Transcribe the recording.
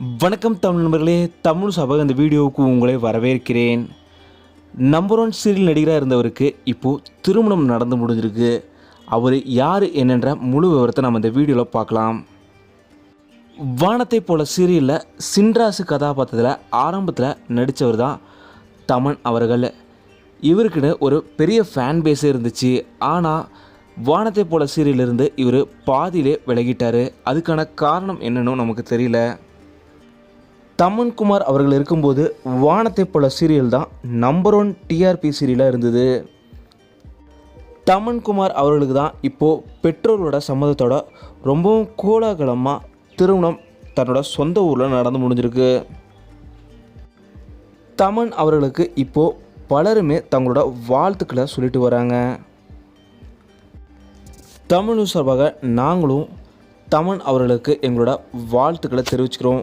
வணக்கம் தமிழ் நண்பர்களே தமிழ் சபக இந்த வீடியோவுக்கு உங்களை வரவேற்கிறேன். நம்பர் ஒன் சீரியல் நடிகராக இருந்தவருக்கு இப்போது திருமணம் நடந்து முடிஞ்சிருக்கு. அவர் யார் என்னென்ற முழு விவரத்தை நம்ம இந்த வீடியோவில் பார்க்கலாம். வானத்தை போல சீரியலில் சின்ராசு கதாபாத்திரத்தில் ஆரம்பத்தில் நடித்தவர் தான் தமன் அவர்கள். இவருக்குன்னு ஒரு பெரிய ஃபேன் பேஸே இருந்துச்சு. ஆனால் வானத்தை போல சீரியலிருந்து இவர் பாதியிலே விலகிட்டார். அதுக்கான காரணம் என்னன்னு நமக்கு தெரியல. தமன்குமார் அவர்கள் இருக்கும்போது வானத்தை போல சீரியல் தான் நம்பர் ஒன் டிஆர்பி சீரியலாக இருந்தது. தமன்குமார் அவர்களுக்கு தான் இப்போது பெற்றோர்களோட சம்மதத்தோட ரொம்பவும் கோலாகலமாக திருமணம் தன்னோட சொந்த ஊரில் நடந்து முடிஞ்சிருக்கு. தமன் அவர்களுக்கு இப்போது பலருமே தங்களோட வாழ்த்துக்களை சொல்லிட்டு வராங்க. தமிழ் சார்பாக நாங்களும் தமன் அவர்களுக்கு எங்களோட வாழ்த்துக்களை தெரிவிச்சுக்கிறோம்.